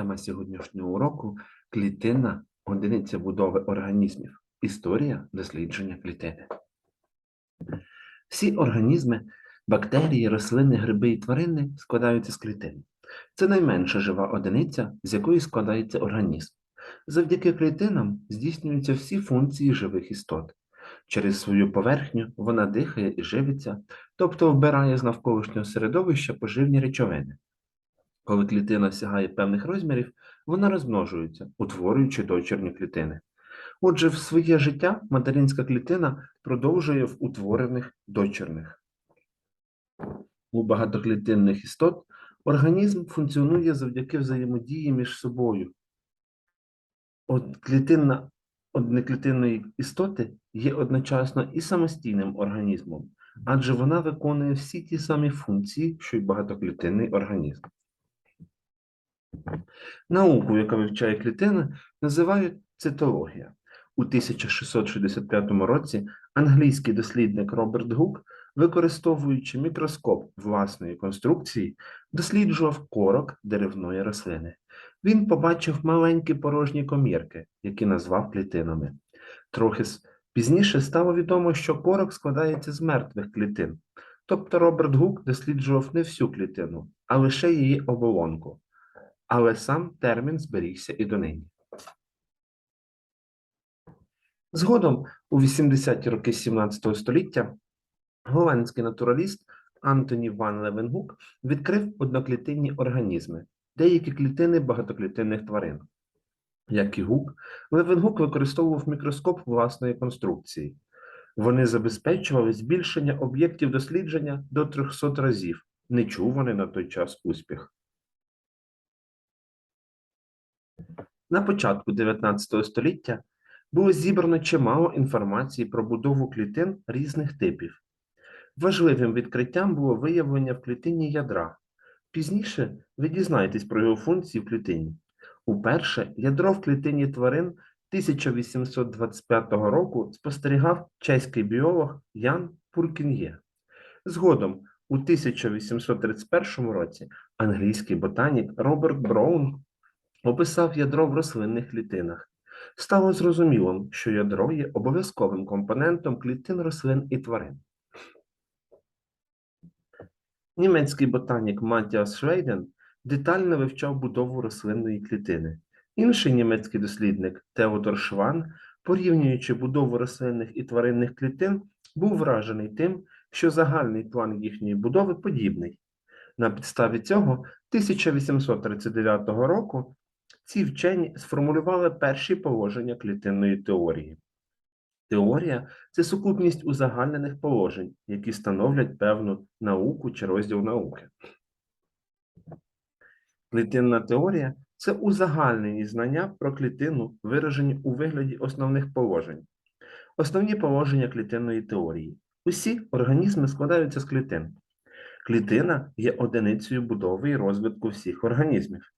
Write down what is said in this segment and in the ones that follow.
Тема сьогоднішнього уроку клітинна одиниця будови організмів. Історія дослідження клітини. Всі організми, бактерії, рослини, гриби і тварини складаються з клітин. Це найменша жива одиниця, з якої складається організм. Завдяки клітинам здійснюються всі функції живих істот. Через свою поверхню вона дихає і живиться, тобто вбирає з навколишнього середовища поживні речовини. Коли клітина сягає певних розмірів, вона розмножується, утворюючи дочірні клітини. Отже, в своє життя материнська клітина продовжує в утворених дочірних. У багатоклітинних істот організм функціонує завдяки взаємодії між собою. От клітинна одноклітинної істоти є одночасно і самостійним організмом, адже вона виконує всі ті самі функції, що й багатоклітинний організм. Науку, яка вивчає клітини, називають цитологія. У 1665 році англійський дослідник Роберт Гук, використовуючи мікроскоп власної конструкції, досліджував корок деревної рослини. Він побачив маленькі порожні комірки, які назвав клітинами. Трохи пізніше стало відомо, що корок складається з мертвих клітин. Тобто Роберт Гук досліджував не всю клітину, а лише її оболонку але сам термін зберігся і донині. Згодом, у 80-ті роки 17 століття, голландський натураліст Антоні Ван Левенгук відкрив одноклітинні організми, деякі клітини багатоклітинних тварин. Як і Гук, Левенгук використовував мікроскоп власної конструкції. Вони забезпечували збільшення об'єктів дослідження до 300 разів, нечуваний на той час успіх. На початку 19 століття було зібрано чимало інформації про будову клітин різних типів. Важливим відкриттям було виявлення в клітині ядра. Пізніше ви дізнаєтесь про його функції в клітині. Уперше ядро в клітині тварин 1825 року спостерігав чеський біолог Ян Пуркін'є. Згодом, у 1831 році, англійський ботанік Роберт Браун описав ядро в рослинних клітинах. Стало зрозумілим, що ядро є обов'язковим компонентом клітин рослин і тварин. Німецький ботанік Матіас Швейден детально вивчав будову рослинної клітини. Інший німецький дослідник Теодор Шван, порівнюючи будову рослинних і тваринних клітин, був вражений тим, що загальний план їхньої будови подібний. На підставі цього 1839 року ці вчені сформулювали перші положення клітинної теорії. Теорія це сукупність узагальнених положень, які становлять певну науку чи розділ науки. Клітинна теорія це узагальнені знання про клітину, виражені у вигляді основних положень. Основні положення клітинної теорії. Усі організми складаються з клітин. Клітина є одиницею будови і розвитку всіх організмів.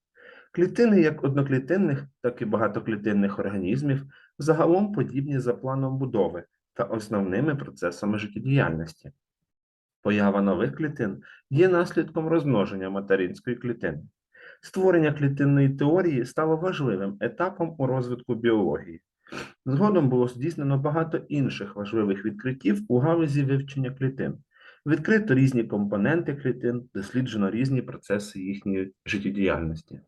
Клітини як одноклітинних, так і багатоклітинних організмів загалом подібні за планом будови та основними процесами життєдіяльності. Поява нових клітин є наслідком розмноження материнської клітини. Створення клітинної теорії стало важливим етапом у розвитку біології. Згодом було здійснено багато інших важливих відкриттів у галузі вивчення клітин. Відкрито різні компоненти клітин, досліджено різні процеси їхньої життєдіяльності.